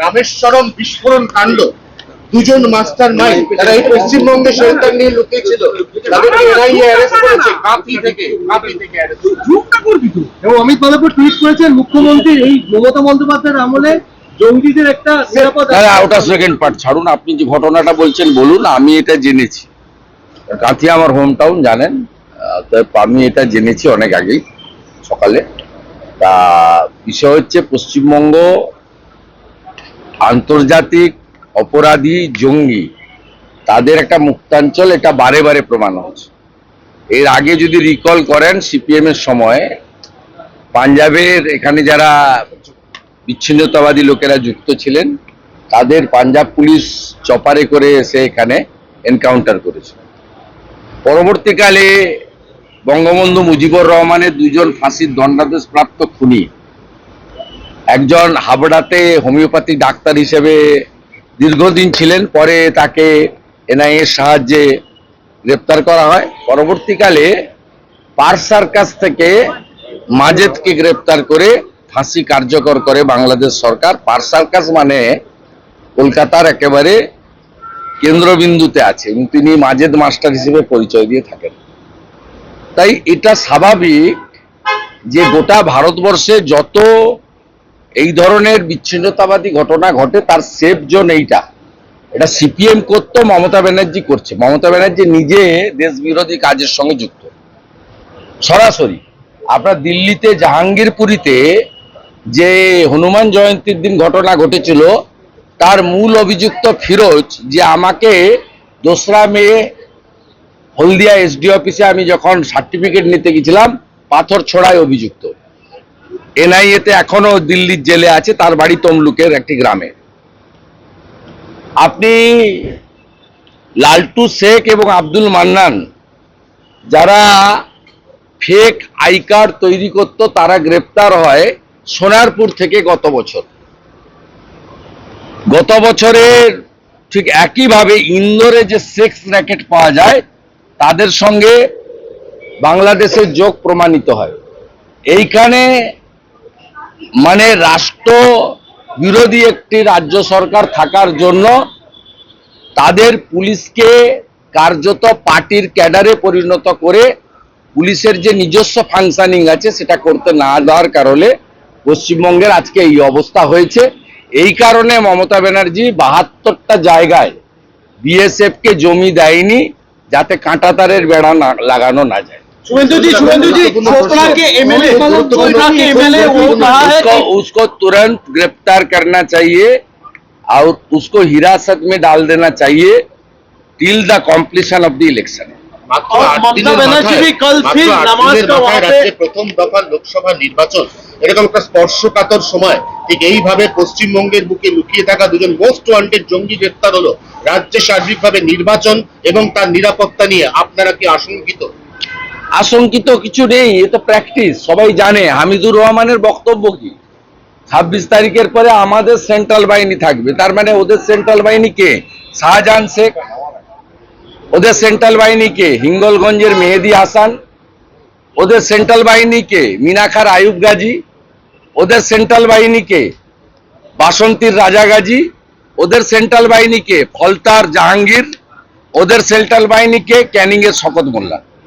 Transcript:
রামেশ্বরম বিস্ফোরণ কাণ্ড। দুজন মাস্টার মাইন্ড তারা এই পশ্চিমবঙ্গে শেল্টার নিয়ে লুকিয়েছিল। তাদেরকে এনআইএ অ্যারেস্ট করেছে কাঁপি থেকে কাঁপি থেকে অ্যারেস্ট করবি তো এবং অমিত মালব্য টুইট করেছেন মুখ্যমন্ত্রী এই মমতা বন্দ্যোপাধ্যায়ের আমলে জঙ্গিদের একটা নিরাপদ ওটা সেকেন্ড পার্ট ছাড়ুন আপনি যে ঘটনাটা বলছেন বলুন আমি এটা জেনেছি। কাঁথি আমার হোম টাউন জানেন আমি এটা জেনেছি অনেক আগেই সকালে। তা বিষয় হচ্ছে পশ্চিমবঙ্গ আন্তর্জাতিক অপরাধী জঙ্গি, তাদের একটা মুক্তাঞ্চল, এটা বারে বারে প্রমাণ হচ্ছে। এর আগে যদি রিকল করেন সিপিএম এর সময়, পাঞ্জাবের এখানে যারা বিচ্ছিন্নতাবাদী লোকেরা যুক্ত ছিলেন, তাদের পাঞ্জাব পুলিশ চপারে করে এসে এখানে এনকাউন্টার করেছে। পরবর্তীকালে বঙ্গবন্ধু মুজিবুর রহমানের দুজন ফাঁসির দণ্ডাদেশ প্রাপ্ত খুনি একজন হাবড়াতে হোমিওপ্যাথি ডাক্তার হিসেবে দীর্ঘদিন ছিলেন, পরে তাকে এনআইএর সাহায্যে গ্রেপ্তার করা হয়। পরবর্তীকালে পার সার্কাস থেকে মাজেদকে গ্রেপ্তার করে ফাঁসি কার্যকর করে বাংলাদেশ সরকার। পার সার্কাস মানে কলকাতার একেবারে কেন্দ্রবিন্দুতে আছে তিনি মাজেদ মাস্টার হিসেবে পরিচয় দিয়ে থাকেন। তাই এটা স্বাভাবিক যে গোটা ভারতবর্ষে যত এই ধরনের বিচ্ছিন্নতাবাদী ঘটনা ঘটে, তার সেফ জোন এইটা। এটা সিপিএম করতো, মমতা ব্যানার্জি করছে। মমতা ব্যানার্জি নিজে দেশ বিরোধী কাজের সঙ্গে যুক্ত। সরাসরি, আপনার দিল্লিতে, জাহাঙ্গীরপুরীতে যে হনুমান জয়ন্তীর দিন ঘটনা ঘটেছিল, তার মূল অভিযুক্ত ফিরোজ যে আমাকে দোসরা মে হলদিয়া এসডি অফিসে আমি যখন সার্টিফিকেট নিতে গেছিলাম, পাথর ছড়ায় অভিযুক্ত। এনআইএতে এখনও দিল্লির জেলে আছে, তার বাড়ি তমলুকের একটি গ্রামে। আপনি লালটু শেখ এবং আব্দুল মান্নান যারা ফেক আই কার্ড তৈরি করত, তারা গ্রেপ্তার হয় সোনারপুর থেকে গত বছর। গত বছরের ঠিক একইভাবে ইন্দোরে যে সেক্স র্যাকেট পাওয়া যায়, তাদের সঙ্গে বাংলাদেশের যোগ প্রমাণিত হয়। এইখানে মানে রাষ্ট্র বিরোধী একটি রাজ্য সরকার থাকার জন্য তাদের পুলিশকে কার্যত পার্টির ক্যাডারে পরিণত করে পুলিশের যে নিজস্ব ফাংশনিং আছে সেটা করতে না দেওয়ার কারণে পশ্চিমবঙ্গের আজকে এই অবস্থা হয়েছে। এই কারণে মমতা ব্যানার্জি বাহাত্তরটা জায়গায় বিএসএফকে জমি দেয়নি যাতে কাঁটাতারের বেড়া লাগানো না যায়। शुभेंदु जी शुभेंदु जी चोपड़ा के एमएलए चोपड़ा के एमएलए वो कहा है उसको कि उसको तुरंत गिरफ्तार करना चाहिए और उसको हिरासत में डाल देना चाहिए till the completion of the election মাত্র और আট ममता দিনের बनर्जी মাথায়- भी कल মাত্র फिर আট नमाज দিনের का মাথায় वहाँ पे- রাজ্যে প্রথম দফার লোকসভা নির্বাচন এরকম একটা স্পর্শকাতর সময় ঠিক এইভাবে পশ্চিমবঙ্গের বুকে লুকিয়ে থাকা দুজন মোস্ট ওয়ান্টেড জঙ্গি গ্রেপ্তার হলো রাজ্যে সার্বিকভাবে নির্বাচন এবং তার নিরাপত্তা নিয়ে আপনারা কি আশঙ্কিত আশঙ্কিত কিছু নেই, এ তো প্র্যাকটিস সবাই জানে। হামিদুর রহমানের বক্তব্য কি? ছাব্বিশ তারিখের পরে আমাদের সেন্ট্রাল বাহিনী থাকবে। তার মানে ওদের সেন্ট্রাল বাহিনী কে? শাহজাহান শেখ। ওদের সেন্ট্রাল বাহিনী কে? হিঙ্গলগঞ্জের মেহেদি হাসান। ওদের সেন্ট্রাল বাহিনী কে? মিনাখার আয়ুব গাজী। ওদের সেন্ট্রাল বাহিনী কে? বাসন্তীর রাজা গাজী। ওদের সেন্ট্রাল বাহিনী কে? ফলতার জাহাঙ্গীর। ওদের সেন্ট্রাল বাহিনী কে? ক্যানিং এর শকত মোল্লা।